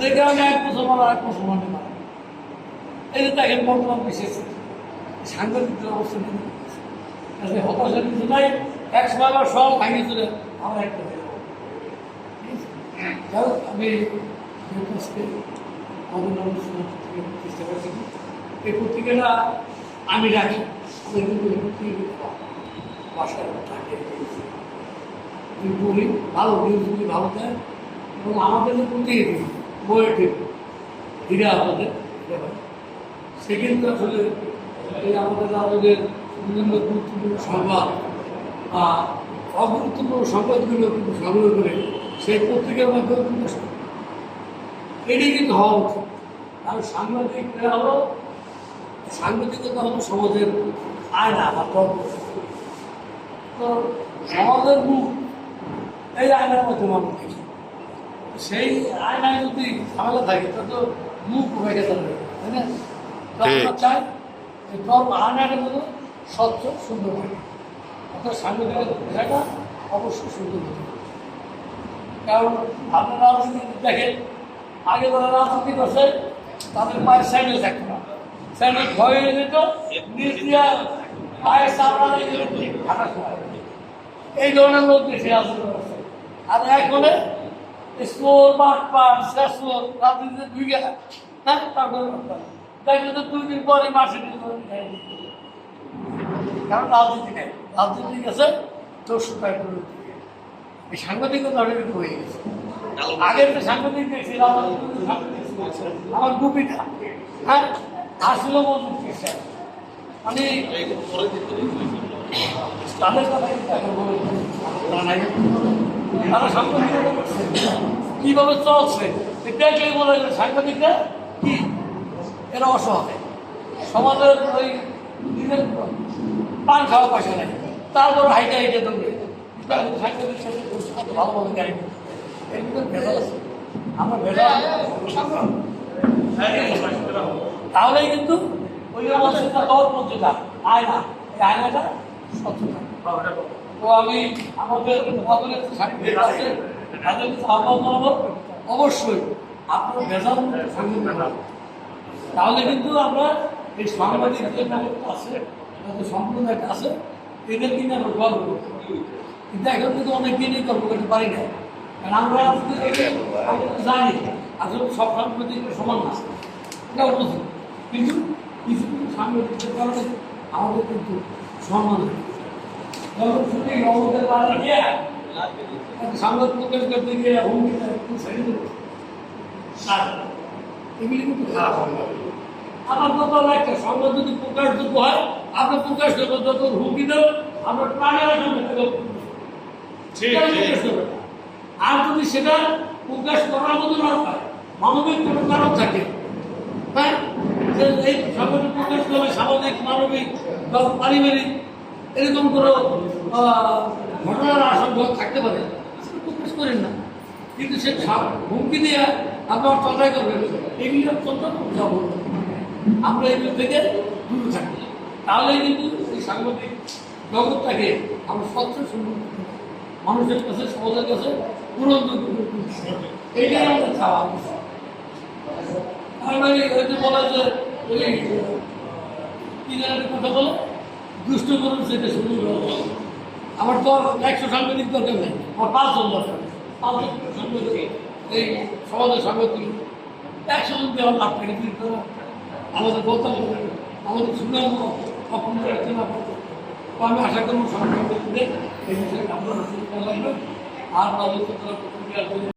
যে কারণে এক মুসলমান আর এক মারা। এই যে বর্তমান বিশেষ অবস্থা নিয়ে হতাশা নাই। এক সময় সব ভাঙে চলে আমার একটা হয়ে আমি প্রতিষ্ঠা করেছি। এই পত্রিকাটা আমি রাখি। আমি কিন্তু বাসায় থাকে। ভালো নিউজগুলি ভালো দেয় এবং আমাদের যে প্রতিনিধি বইয়ের টিম আমাদের সে কিন্তু আসলে এই আমাদের আমাদের বিভিন্ন গুরুত্বপূর্ণ সংবাদ বা অগুরুত্বপূর্ণ সংবাদগুলো কিন্তু সংগ্রহ করে সেই পত্রিকার মাধ্যমে কিন্তু এটাই কিন্তু হওয়া উচিত। আর সাংবাদিকরা হলো সাংবাদিকতা হলো সমাজের আয়না বা তর্ক তো সমাজের মুখ এই আয়নার মধ্যে মানুষ দেখি। সেই আয়নায় যদি ঝামেলা থাকে তা তো মুখ হয়ে গেছে তাই না? তো আমরা চাই যে ধর্ম আয়নাটা যেন স্বচ্ছ সুন্দর থাকে অর্থাৎ সাংবাদিকের পেশাটা অবশ্যই সুন্দর হতে হবে। কারণ আপনারা রাজনীতি দেখেন আগে যারা রাজনীতি করছে তাদের পায়ে স্যান্ডেল থাকতো না। স্যান্ডেল ভয় হয়ে যেত নিচ দিয়া পায়ে চাপড়া লেগে হাঁটা এই ধরনের লোক দেশে পারছে আর এখন স্লোর মাঠ পাট শেষলোর রাজনীতিতে দুই গেলা হ্যাঁ তারপরে দেখলে তো দুই দিন পরে মাসে কারণ রাজনীতি নেই। রাজনীতি গেছে গেছে। এই সাংবাদিকতা কিন্তু হয়ে গেছে। আগের যে সাংবাদিক দেখছি আমার গুপিটা। হ্যাঁ আসলে মজুদ করছে আমি তাদের কথা তারা কীভাবে চলছে? কেউ বলে সাংবাদিকরা? কি? এরা অসহায়। সমাজের ওই পান খাওয়া পয়সা নেই। তারপর হাইটে হাইটে দৌড়ে। সাংবাদিক আমরা তাহলেই কিন্তু পর্যন্ত আয়না। এই আয়নাটা থাকে। তো আমি আমাদের আমাদের তাদের অবশ্যই, আপনার ভেজাল তাহলে কিন্তু আমরা এই সাংবাদিক যে ব্যাপারটা আছে আমাদের সম্প্রদায়টা আছে, এদের কিনে আমরা গর্ব করতে কিন্তু এখন কিন্তু অনেক দিনই গর্ব করতে পারি না। কারণ আমরা জানি আসলে সব সাংবাদিক সমান না। এটাও বুঝি কিন্তু কিছু কিছু সাংবাদিকদের কারণে আমাদের কিন্তু সম্মান হয় যখন গিয়ে সংবাদ প্রকাশ করতে গিয়ে হুমকি এগুলি কিন্তু খারাপ হবে আমার কথা হলো সংবাদ যদি প্রকাশযোগ্য হয় আপনার প্রকাশ করব যত হুমকি দেব আমরা প্রাণের করবে। আর যদি সেটা প্রকাশ করার মতো না হয় মানবিক কোনো কারণ থাকে? হ্যাঁ? যে এই সংবাদটা প্রকাশ করলে সামাজিক মানবিক বা পারিবারিক এরকম কোনো ঘটনার আশঙ্কা থাকতে পারে। প্রকাশ করেন না। কিন্তু সে হুমকি দিয়ে আপনার তদাই করবেন। এগুলি অত্যন্ত জঘন্য আমরা এগুলো থেকে দূরে থাকি। তাহলে কিন্তু এই সাংবাদিক জগৎটাকে আমরা স্বচ্ছ সুন্দর মানুষের কাছে, সমাজের কাছে পুরন্ত এইটাই আমাদের চাওয়া। আর মানে বলা যে কি একটা কথা বলে? দুষ্ট করুন সেটা শুরু আমার তো একশো সাংবাদিক দরকার নেই, আমার পাঁচজন দরকার। পাঁচজন সাংবাদিক, এই সমাজের সাংবাদিক, একশো জন দেওয়ার লাভ থাকে কিন্তু আমাদের গৌতম আমাদের সুনাম অপূর্ণ রাখতে না আমি আশা করব সাংবাদিকদের এই বিষয়ে আর তাদের